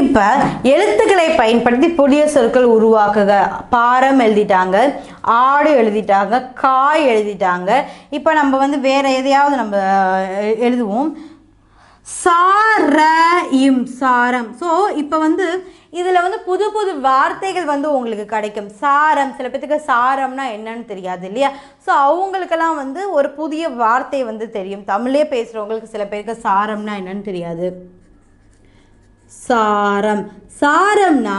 இப்போ எழுத்துக்களை பயன்படுத்தி புதிய சொற்கள் உருவாக்குக. பாரம் எழுதிட்டாங்க ஆடு எழுதிட்டாங்க காய் எழுதிட்டாங்க. இப்போ நம்ம வந்து வேற எதையாவது நம்ம எழுதுவோம். சார இம் சாரம். ஸோ இப்போ வந்து இதில் வந்து புது புது வார்த்தைகள் வந்து உங்களுக்கு கிடைக்கும். சாரம் சில பேத்துக்கு சாரம்னா என்னன்னு தெரியாது இல்லையா? ஸோ அவங்களுக்கெல்லாம் வந்து ஒரு புதிய வார்த்தை வந்து தெரியும். தமிழே பேசுகிறவங்களுக்கு சில பேருக்கு சாரம்னா என்னன்னு தெரியாது. சாரம். சாரம்னா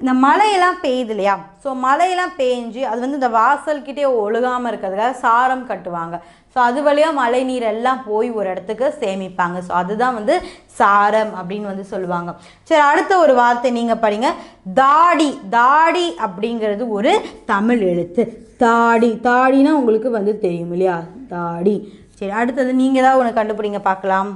இந்த மழையெல்லாம் பெய்யுது இல்லையா ஸோ மழையெல்லாம் பெஞ்சு அது வந்து இந்த வாசல்கிட்டே ஒழுகாமல் இருக்கிறதுக்காக சாரம் கட்டுவாங்க. ஸோ அது வழியாக மழை நீர் எல்லாம் போய் ஒரு இடத்துக்கு சேமிப்பாங்க. ஸோ அதுதான் வந்து சாரம் அப்படின்னு வந்து சொல்லுவாங்க. சரி அடுத்த ஒரு வார்த்தை நீங்கள் படிங்க. தாடி. தாடி அப்படிங்கிறது ஒரு தமிழ் எழுத்து. தாடி. தாடினா உங்களுக்கு வந்து தெரியும் இல்லையா? தாடி. சரி அடுத்தது நீங்கள் ஏதாவது ஒன்று கண்டுபிடிங்க பார்க்கலாம்.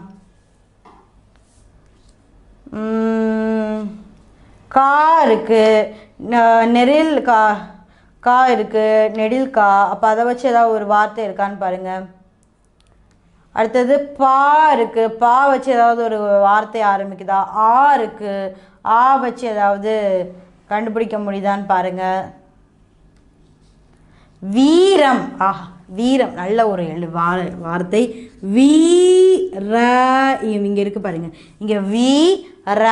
கா இருக்குது ந- நெரில் கா கா இருக்குது நெடில் கா. அப்போ அதை வச்சு ஏதாவது ஒரு வார்த்தை இருக்கான்னு பாருங்கள் அடுத்தது பா இருக்குது பா வச்சு ஏதாவது ஒரு வார்த்தை ஆரம்பிக்குதா? ஆ இருக்குது ஆ வச்சு ஏதாவது கண்டுபிடிக்க முடியுதான்னு பாருங்கள் வீரம். ஆஹா வீரம். நல்ல ஒரு எழு வார வார்த்தை. வீ இம் இங்கே இருக்குது பாருங்கள் இங்கே வி ர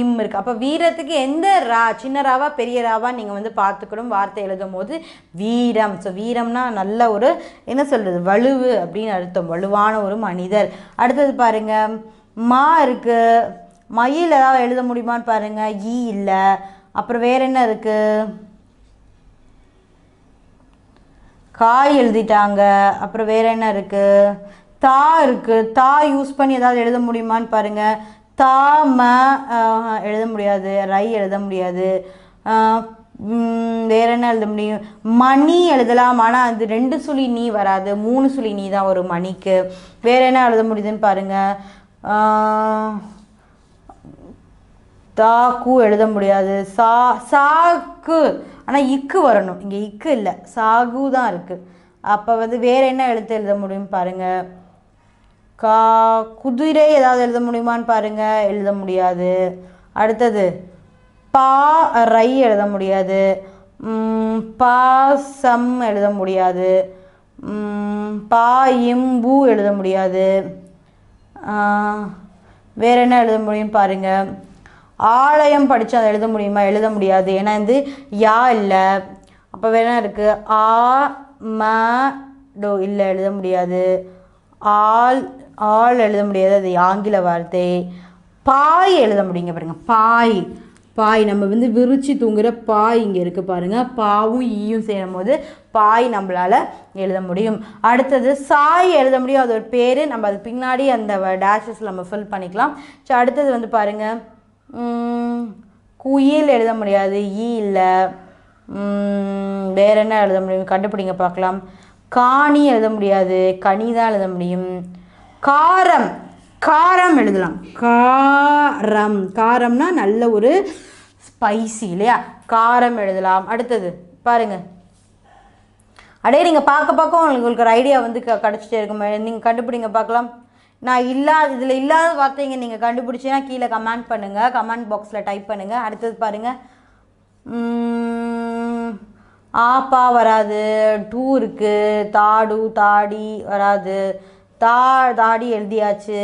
இம் இருக்குது அப்போ வீரத்துக்கு எந்த ரா சின்ன ராவா பெரிய ராவா நீங்கள் வந்து பார்த்துக்கணும் வார்த்தை எழுதும் போது வீரம். ஸோ வீரம்னா நல்ல ஒரு என்ன சொல்கிறது வலுவு அப்படின்னு அர்த்தம். வலுவான ஒரு மனிதர். அடுத்தது பாருங்கள் மா இருக்குது மயில் ஏதாவது எழுத முடியுமான்னு பாருங்கள் ஈ இல்லை. அப்புறம் வேற என்ன இருக்குது காய் எழுதிட்டாங்க. அப்புறம் வேறு என்ன இருக்குது தா இருக்குது தா யூஸ் பண்ணி ஏதாவது எழுத முடியுமான்னு பாருங்கள் தா ம எழுத முடியாது. ரை எழுத முடியாது. வேற என்ன எழுத முடியும்? மணி எழுதலாம். ஆனால் அது ரெண்டு சுழி நீ வராது. மூணு சுழி நீ தான் ஒரு மணிக்கு. வேற என்ன எழுத முடியுதுன்னு பாருங்கள் தாக்கு எழுத முடியாது. சா சாக்கு ஆனால் இக்கு வரணும். இங்கே இக்கு இல்லை. சாகு தான் இருக்குது அப்போ வந்து வேற என்ன எழுத்து எழுத முடியும்னு பாருங்கள் கா குதிரை ஏதாவது எழுத முடியுமான்னு பாருங்க. எழுத முடியாது. அடுத்தது பா ரை எழுத முடியாது. பா சம் எழுத முடியாது. பா இம்பு எழுத முடியாது. வேறு வேற என்ன எழுத முடியும் பாருங்க. ஆலயம் படித்து அதை எழுத முடியுமா? எழுத முடியாது. ஏன்னா வந்து யா இல்லை. அப்போ வேற என்ன இருக்குது ஆ ம டோ இல்லை எழுத முடியாது. ஆள் ஆள் எழுத முடியாது அது ஆங்கில வார்த்தை. பாய் எழுத முடியுங்க பாருங்கள் பாய். பாய் நம்ம வந்து விரிச்சு தூங்குகிற பாய் இங்கே இருக்குது பாருங்கள் பாவும் ஈயும் சேரும் போது பாய் நம்மளால் எழுத முடியும். அடுத்தது சாய் எழுத முடியும் அது ஒரு பேர். நம்ம அது பின்னாடி அந்த டேஷஸ் நம்ம ஃபில் பண்ணிக்கலாம். ஸோ அடுத்தது வந்து பாருங்க குயில் எழுத முடியாது ஈ இல்லை. வேற என்ன எழுத முடியும்? கண்டுபிடிங்க பார்க்கலாம். காணி எழுத முடியாது கனி தான் எழுத முடியும். காரம். காரம் எழுதலாம். காரம். காரம்னா நல்ல ஒரு ஸ்பைசி இல்லையா? காரம் எழுதலாம். அடுத்தது பாருங்க. அடே நீங்கள் பார்க்க பார்க்க உங்களுக்கு ஒரு ஐடியா வந்து க கிடச்சிட்டே இருக்கும். நீங்கள் கண்டுபிடிங்க பார்க்கலாம். நான் இல்லாத இதில் இல்லாத வார்த்தைங்க நீங்கள் கண்டுபிடிச்சின்னா கீழே கமெண்ட் பண்ணுங்கள் கமெண்ட் பாக்ஸில் டைப் பண்ணுங்கள் அடுத்தது பாருங்கள் ஆப்பா வராது. டூ இருக்குது தாடு தாடி வராது. தா தாடி எழுதியாச்சு.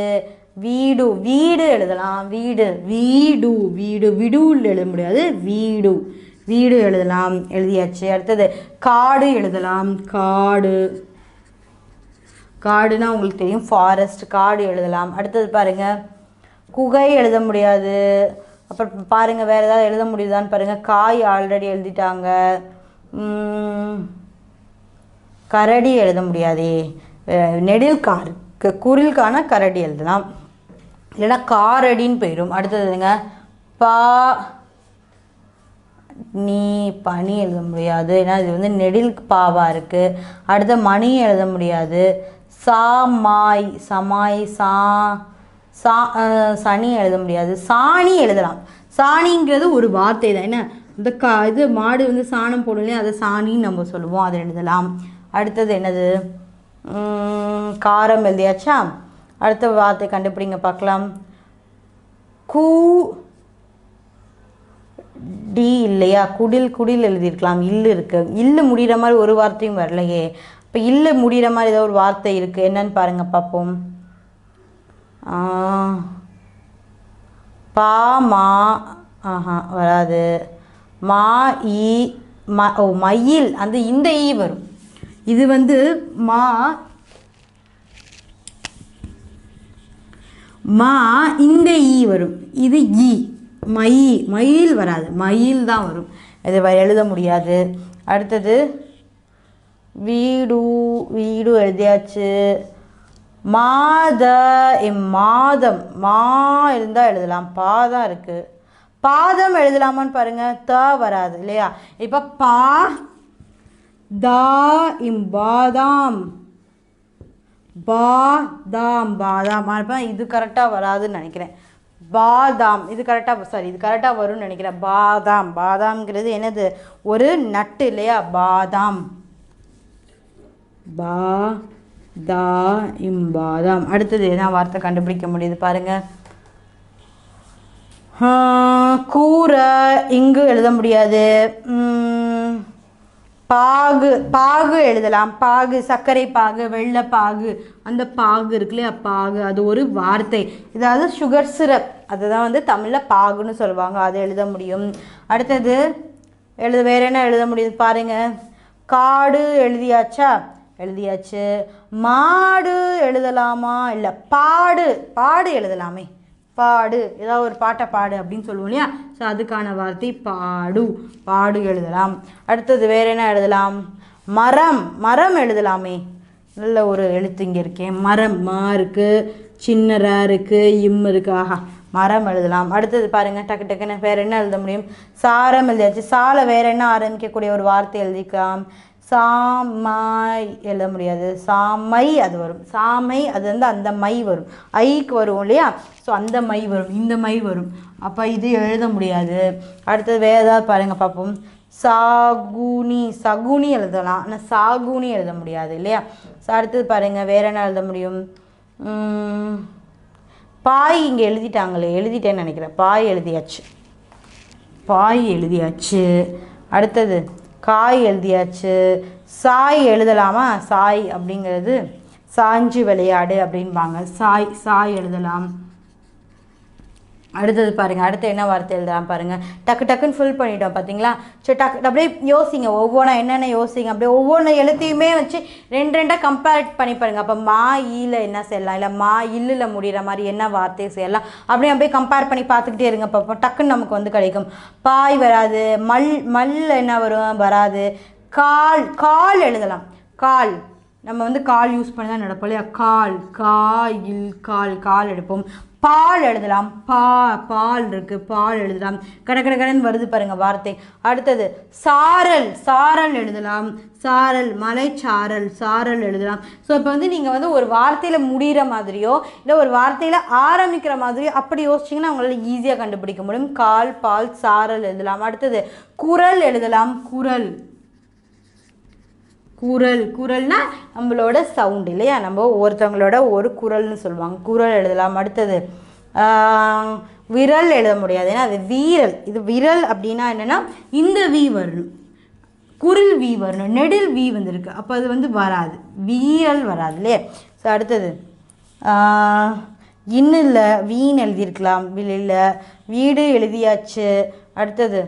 வீடு வீடு எழுதலாம். வீடு வீடு வீடு விடுவில் எழுத முடியாது. வீடு வீடு எழுதலாம். எழுதியாச்சு. அடுத்தது காடு எழுதலாம். காடு. காடுனா உங்களுக்கு தெரியும். ஃபாரஸ்ட் காடு எழுதலாம். அடுத்தது பாருங்கள் குகை எழுத முடியாது. அப்புறம் பாருங்கள் வேறு ஏதாவது எழுத முடியுதான்னு பாருங்கள் காய் ஆல்ரெடி எழுதிட்டாங்க. கரடி எழுத முடியாதே. நெடில் கார் குரில் குரில்கான கரடி எழுதலாம் இல்லைன்னா காரடின்னு போயிடும் அடுத்ததுங்க பா நீ பனி எழுத முடியாது. ஏன்னா இது வந்து நெடில் பாவாக இருக்குது அடுத்த மணி எழுத முடியாது. சா மாய் சமாய் சா சா சனி எழுத முடியாது. சாணி எழுதலாம். சாணிங்கிறது ஒரு வார்த்தை தான். என்ன? இந்த கா இது மாடு வந்து சாணம் போடலையே இல்லையா? அதை சாணின்னு நம்ம சொல்லுவோம். அதை எழுதலாம். அடுத்தது என்னது? காரம் எழுதியாச்சா? அடுத்த வார்த்தை கண்டுபிடிங்க பார்க்கலாம். கூ டி இல்லையா? குடில் குடில் எழுதியிருக்கலாம். இல்லு இருக்கு. இல்லு முடிகிற மாதிரி ஒரு வார்த்தையும் வரலையே. இப்போ இல்லு முடிகிற மாதிரி ஏதோ ஒரு வார்த்தை இருக்குது என்னன்னு பாருங்க பார்ப்போம். பா மா ஆஹா வராது. மா ஈ ம ஓ மயில். அந்த இந்த ஈ வரும். இது வந்து மா மா இந்த ஈ வரும். இது ஈ. மை மயில் வராது. மயில் தான் வரும். இது எழுத முடியாது. அடுத்தது வீடு வீடு எழுதியாச்சு. மாத இம் மாதம். மா இருந்தால் எழுதலாம். பா தான் இருக்குது பாதம் எழுதலாமான்னு பாருங்க. த வராது இல்லையா? இப்போ பா தா இம் பாதாம். பாதாம் பாதாம். அப்போ இது கரெக்டாக வராதுன்னு நினைக்கிறேன். பாதாம். இது கரெக்டாக சாரி இது கரெக்டாக வரும்னு நினைக்கிறேன். பாதாம். பாதாம்ங்கிறது என்னது? ஒரு நட்டு இல்லையா? பாதாம். பா தா இம் பாதாம். அடுத்தது என்ன வார்த்தை கண்டுபிடிக்க முடியுது பாருங்க. கூரை இங்கு எழுத முடியாது. பாகு பாகு எழுதலாம். பாகு சர்க்கரை பாகு வெள்ளை பாகு. அந்த பாகு இருக்கு இல்லையா பாகு. அது ஒரு வார்த்தை. இதாவது சுகர் சிரப் அதுதான் வந்து தமிழில் பாகுன்னு சொல்லுவாங்க. அதை எழுத முடியும். அடுத்தது எழுத வேற என்ன எழுத முடியுது பாருங்க. காடு எழுதியாச்சா? எழுதியாச்சு. மாடு எழுதலாமா? இல்லை பாடு. பாடு எழுதலாமே. பாடு. ஏதாவது ஒரு பாட்டை பாடு அப்படின்னு சொல்லுவோம் இல்லையா? ஸோ அதுக்கான வார்த்தை பாடு. பாடு எழுதலாம். அடுத்தது வேற என்ன எழுதலாம்? மரம். மரம் எழுதலாமே. நல்ல ஒரு எழுத்து இங்கே இருக்கேன் மரம் மா இருக்குது சின்னரா இருக்குது இம் இருக்கு. ஆஹா. மரம் எழுதலாம். அடுத்தது பாருங்கள் டக்கு டக்குன்னு வேறு என்ன எழுத முடியும்? சாரம் எழுதியாச்சு. சாலை வேறு என்ன ஆரம்பிக்கக்கூடிய ஒரு வார்த்தை எழுதிக்கலாம். சாமாய் எழுத முடியாது. சாமை அது வரும். சாமை அது வந்து அந்த மை வரும். ஐக்கு வரும் இல்லையா? ஸோ அந்த மை வரும். இந்த மை வரும். அப்போ இது எழுத முடியாது. அடுத்தது வேறு ஏதாவது பாருங்கள் பார்ப்போம். சாகுனி. சகுனி எழுதலாம். ஆனால் சாகுனி எழுத முடியாது இல்லையா? ஸோ அடுத்தது பாருங்கள் வேற என்ன எழுத முடியும்? பாய் இங்கே எழுதிட்டாங்களே எழுதிட்டேன்னு நினைக்கிறேன். பாய் எழுதியாச்சு. பாய் எழுதியாச்சு. அடுத்தது காய் எழுதியாச்சு. சாய் எழுதலாமா? சாய் அப்படிங்கிறது சாஞ்சு விளையாடு அப்படின்பாங்க சாய் சாய் எழுதலாம். அடுத்தது பாருங்கள் அடுத்து என்ன வார்த்தை எழுதலாம் பாருங்கள் டக்கு டக்குன்னு ஃபில் பண்ணிட்டோம் பார்த்தீங்களா சரி டக்கு அப்படியே யோசிங்க ஒவ்வொன்றா என்னென்ன யோசிங்க அப்படியே ஒவ்வொன்று எழுத்தையுமே வச்சு ரெண்டு ரெண்டாக கம்பேர் பண்ணி பாருங்கள் அப்போ மா ஈல என்ன செய்யலாம்? இல்லை மா இல்லில் முடிகிற மாதிரி என்ன வார்த்தையை செய்யலாம்? அப்படியே அப்படியே கம்பேர் பண்ணி பார்த்துக்கிட்டே இருங்க. அப்போ டக்குன்னு நமக்கு வந்து கிடைக்கும். பாய் வராது மல் மல் என்ன வரும்? வராது. கால் கால் எழுதலாம். கால். நம்ம வந்து கால் யூஸ் பண்ணி தான் நடப்போம் இல்லையா? கால் காயில் கால் கால் எடுப்போம். பால் எழுதலாம். பா பால் இருக்கு பால் எழுதலாம். கட கட வருது பாருங்க வார்த்தை. அடுத்தது சாரல் சாரல் எழுதலாம். சாரல் மலைச்சாரல் சாரல் எழுதலாம். ஸோ இப்போ வந்து நீங்கள் வந்து ஒரு வார்த்தையில் முடிகிற மாதிரியோ இல்லை ஒரு வார்த்தையில் ஆரம்பிக்கிற மாதிரியோ அப்படி யோசிச்சிங்கன்னா உங்களால் ஈஸியாக கண்டுபிடிக்க முடியும். கால் பால் சாரல் எழுதலாம். அடுத்தது குரல் எழுதலாம். குரல். குரல் குரல்னா நம்மளோட சவுண்ட் இல்லையா? நம்ம ஒருத்தவங்களோட ஒரு குரல்னு சொல்லுவாங்க. குரல் எழுதலாம். அடுத்தது விரல் எழுத முடியாது. ஏன்னா அது வீரல். இது விரல் அப்படின்னா என்னென்னா இந்த வி வரணும். குரல் வி வரணும். நெடில் வி வந்திருக்கு. அப்போ அது வந்து வராது. வீரல் வராது இல்லையா? ஸோ அடுத்தது இன்னும் இல்லை வீண் எழுதியிருக்கலாம். இல்லை வீடு எழுதியாச்சு. அடுத்தது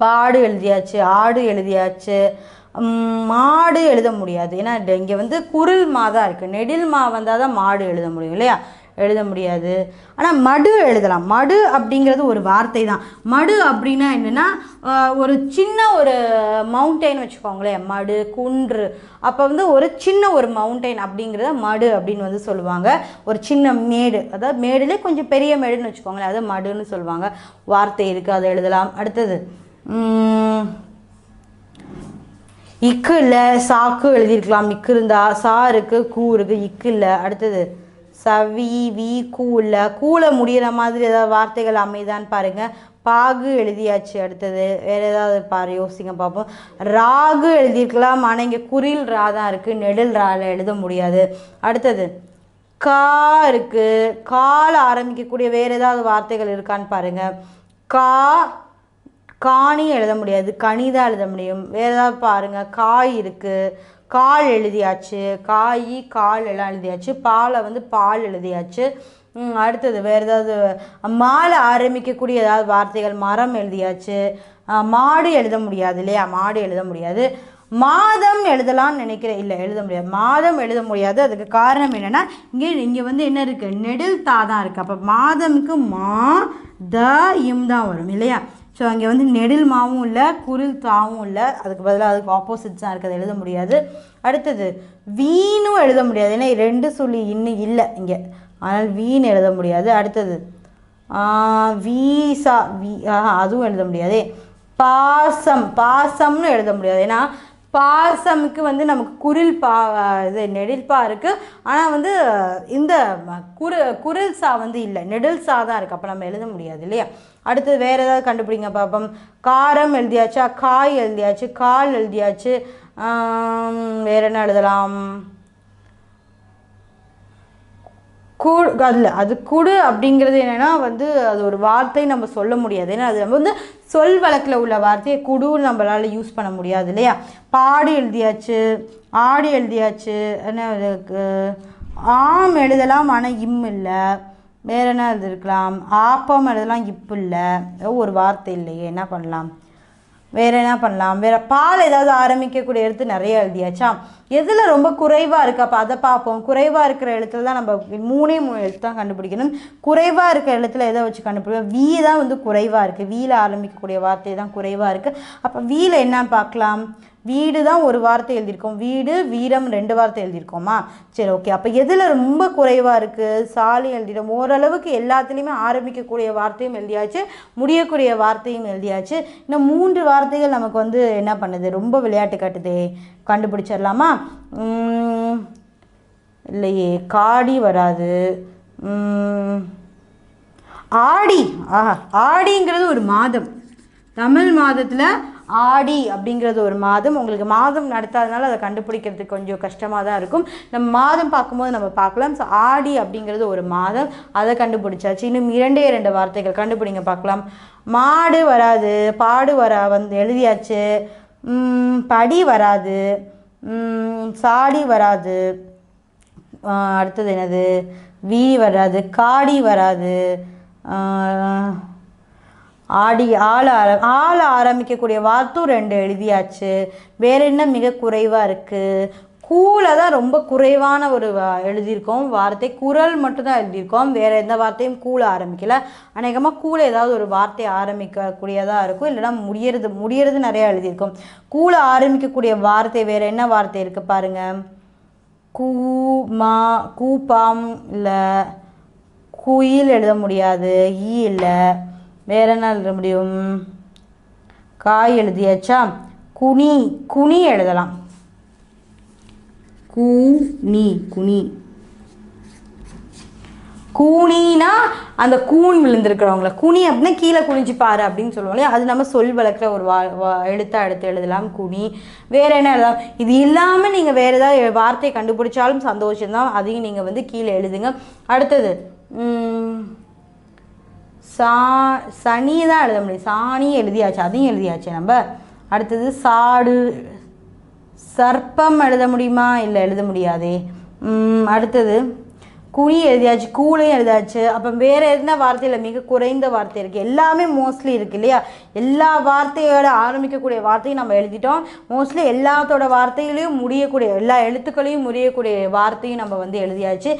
பாடு எழுதியாச்சு ஆடு எழுதியாச்சு. மாடு எழுத முடியாது. ஏன்னா இங்கே வந்து குரில் மா தான் இருக்குது நெடில் மா வந்தால் தான் மாடு எழுத முடியும் இல்லையா? எழுத முடியாது. ஆனால் மடு எழுதலாம். மடு அப்படிங்கிறது ஒரு வார்த்தை தான். மடு அப்படின்னா என்னென்னா ஒரு சின்ன ஒரு மவுண்டெயின் வச்சுக்கோங்களேன். மடு குன்று. அப்போ வந்து ஒரு சின்ன ஒரு மவுண்டெயின் அப்படிங்கிறத மடு அப்படின்னு வந்து சொல்லுவாங்க. ஒரு சின்ன மேடு. அதாவது மேடுலே கொஞ்சம் பெரிய மேடுன்னு வச்சுக்கோங்களேன். அது மடுன்னு சொல்லுவாங்க. வார்த்தை இருக்குது அதை எழுதலாம். அடுத்தது இக்கு இல்லை சாக்கு எழுதியிருக்கலாம். இக்கு இருந்தா சா இருக்கு கூ இருக்கு இக்கு இல்லை அடுத்தது சவி வி கூ இல்லை கூல முடியிற மாதிரி ஏதாவது வார்த்தைகள் அமைதான்னு பாருங்க. பாகு எழுதியாச்சு. அடுத்தது வேற ஏதாவது பாரு யோசிங்க பார்ப்போம் ராகு எழுதியிருக்கலாம். ஆனால் இங்கே குரில் ரா தான் இருக்குது நெடில் ராவில் எழுத முடியாது. அடுத்தது கா இருக்கு. கால ஆரம்பிக்கக்கூடிய வேற ஏதாவது வார்த்தைகள் இருக்கான்னு பாருங்க. கா காணி எழுத முடியாது கனி தான் எழுத முடியும். வேறு ஏதாவது பாருங்கள் காய் இருக்குது கால் எழுதியாச்சு காய் கால் எல்லாம் எழுதியாச்சு பாலை வந்து பால் எழுதியாச்சு. அடுத்தது வேறு ஏதாவது மாலை ஆரம்பிக்கக்கூடிய ஏதாவது வார்த்தைகள் மரம் எழுதியாச்சு. மாடு எழுத முடியாது இல்லையா? மாடு எழுத முடியாது. மாதம் எழுதலாம்னு நினைக்கிறேன். இல்லை எழுத முடியாது. மாதம் எழுத முடியாது. அதுக்கு காரணம் என்னென்னா இங்கே இங்கே வந்து என்ன இருக்குது நெடில் தா தான் இருக்குது அப்போ மாதமுக்கு மா த இம் தான் வரும் இல்லையா? ஸோ அங்கே வந்து நெடில் மாவும் இல்லை குரில் தாவும் இல்லை. அதுக்கு பதிலாக அதுக்கு ஆப்போசிட்ஸ் தான் இருக்குது. எழுத முடியாது. அடுத்தது வீணும் எழுத முடியாது. ஏன்னா ரெண்டு சொல்லி இன்னும் இல்லை இங்கே. ஆனால் வீண் எழுத முடியாது. அடுத்தது வீசா வீ ஆஹா, அதுவும் எழுத முடியாது. பாசம் பாசம்னு எழுத முடியாது. ஏன்னா பாசமுக்கு வந்து நமக்கு குரில் பா இது நெடில்பா இருக்குது ஆனால் வந்து இந்த குரு குரில் சா வந்து இல்லை. நெடில் சா தான் இருக்குது அப்போ நம்ம எழுத முடியாது இல்லையா? அடுத்தது வேறு ஏதாவது கண்டுபிடிங்க பார்ப்போம் காரம் எழுதியாச்சா? காய் எழுதியாச்சு. கால் எழுதியாச்சு. வேறு என்ன எழுதலாம்? கூடு அதில் அது குடு அப்படிங்கிறது என்னென்னா வந்து அது ஒரு வார்த்தை நம்ம சொல்ல முடியாது. ஏன்னா அது நம்ம வந்து சொல் வழக்கில் உள்ள வார்த்தையை குடுன்னு நம்மளால் யூஸ் பண்ண முடியாது இல்லையா? பாடு எழுதியாச்சு ஆடு எழுதியாச்சு என்ன ஆம் எழுதலாம் ஆனால் இம் இல்லை. வேற என்ன எழுதிருக்கலாம்? ஆப்பம் எழுதலாம் இப்பு இல்லை. ஒரு வார்த்தை இல்லையே என்ன பண்ணலாம்? வேறு என்ன பண்ணலாம்? வேறு பால் ஏதாவது ஆரம்பிக்கக்கூடிய எழுத்து நிறைய எழுதியாச்சா? எதில் ரொம்ப குறைவாக இருக்குது அப்போ அதை பார்ப்போம். குறைவாக இருக்கிற எழுத்துல தான் நம்ம மூணே மூணு எழுத்து தான் கண்டுபிடிக்கணும். குறைவாக இருக்கிற எழுத்துல எதை வச்சு கண்டுபிடிப்போம்? வீ தான் வந்து குறைவாக இருக்குது வீல ஆரம்பிக்கக்கூடிய வார்த்தை தான் குறைவாக இருக்குது அப்போ வீல என்ன பார்க்கலாம்? வீடு தான் ஒரு வார்த்தை எழுதியிருக்கோம். வீடு வீரம் ரெண்டு வார்த்தை எழுதியிருக்கோமா? சரி ஓகே அப்போ எதில் ரொம்ப குறைவாக இருக்குது சாலி எழுதிடும். ஓரளவுக்கு எல்லாத்துலேயுமே ஆரம்பிக்கக்கூடிய வார்த்தையும் எழுதியாச்சு முடியக்கூடிய வார்த்தையும் எழுதியாச்சு. இன்னும் மூன்று வார்த்தைகள் நமக்கு வந்து என்ன பண்ணுது? ரொம்ப விளையாட்டு காட்டுதே. கண்டுபிடிச்சிடலாமா? இல்லையே. காடி வராது. ஆடி. ஆஹா ஆடிங்கிறது ஒரு மாதம். தமிழ் மாதத்தில் ஆடி அப்படிங்கிறது ஒரு மாதம். உங்களுக்கு மாதம் நடத்தாதனால அதை கண்டுபிடிக்கிறதுக்கு கொஞ்சம் கஷ்டமாக தான் இருக்கும். நம்ம மாதம் பார்க்கும்போது நம்ம பார்க்கலாம். ஸோ ஆடி அப்படிங்கிறது ஒரு மாதம். அதை கண்டுபிடிச்சாச்சு. இன்னும் இரண்டே இரண்டு வார்த்தைகள். கண்டுபிடிங்க பார்க்கலாம். மாடு வராது. பாடு வரா வந்து எழுதியாச்சு. படி வராது. சாடி வராது. அடுத்தது என்னது? வீ வராது. காடி வராது. ஆடி ஆள ஆர ஆள ஆரம்பிக்கக்கூடிய வார்த்தும் ரெண்டு எழுதியாச்சு. வேற என்ன மிக குறைவாக இருக்குது கூலை தான் ரொம்ப குறைவான ஒரு வா- எழுதியிருக்கோம். வார்த்தை குரல் மட்டும்தான் எழுதியிருக்கோம். வேறு எந்த வார்த்தையும் கூல ஆரம்பிக்கல. அநேகமாக கூலை ஏதாவது ஒரு வார்த்தை ஆரம்பிக்கக்கூடியதாக இருக்கும். இல்லைன்னா முடியறது முடியறது நிறையா எழுதியிருக்கோம். கூலை ஆரம்பிக்கக்கூடிய வார்த்தை வேறு என்ன வார்த்தை இருக்குது பாருங்கள் கூ மா கூப்பாம் இல்லை குயில் எழுத முடியாது. ஈ இல்லை வேற என்ன எழுத முடியும்? காய் எழுதியாச்சா? குனி குனி எழுதலாம். கூனி குனி. கூனினா அந்த கூன் விழுந்திருக்கிறவங்கள. குனி அப்படின்னா கீழே குனிஞ்சு பாரு அப்படின்னு சொல்லுவோம் இல்லையா? அது நம்ம சொல் வளர்க்குற ஒரு வா வா- எழுத்தா எடுத்து எழுதலாம் குனி. வேறு என்ன எழுதலாம்? இது இல்லாமல் நீங்கள் வேறு ஏதாவது வார்த்தையை கண்டுபிடிச்சாலும் சந்தோஷம்தான். அதையும் நீங்கள் வந்து கீழே எழுதுங்க. அடுத்தது சா சனி தான் எழுத முடியும். சாணி எழுதியாச்சு அதையும் எழுதியாச்சு நம்ம. அடுத்தது சாடு. சர்ப்பம் எழுத முடியுமா? இல்லை எழுத முடியாதே. அடுத்தது குழி எழுதியாச்சு கூழையும் எழுதியாச்சு. அப்போ வேறு என்ன வார்த்தையில் மிக குறைந்த வார்த்தை இருக்குது எல்லாமே மோஸ்ட்லி இருக்குது இல்லையா? எல்லா வார்த்தையோட ஆரம்பிக்கக்கூடிய வார்த்தையும் நம்ம எழுதிட்டோம். மோஸ்ட்லி எல்லாத்தோட வார்த்தைகளையும் முடியக்கூடிய எல்லா எழுத்துக்களையும் முடியக்கூடிய வார்த்தையும் நம்ம வந்து எழுதியாச்சு.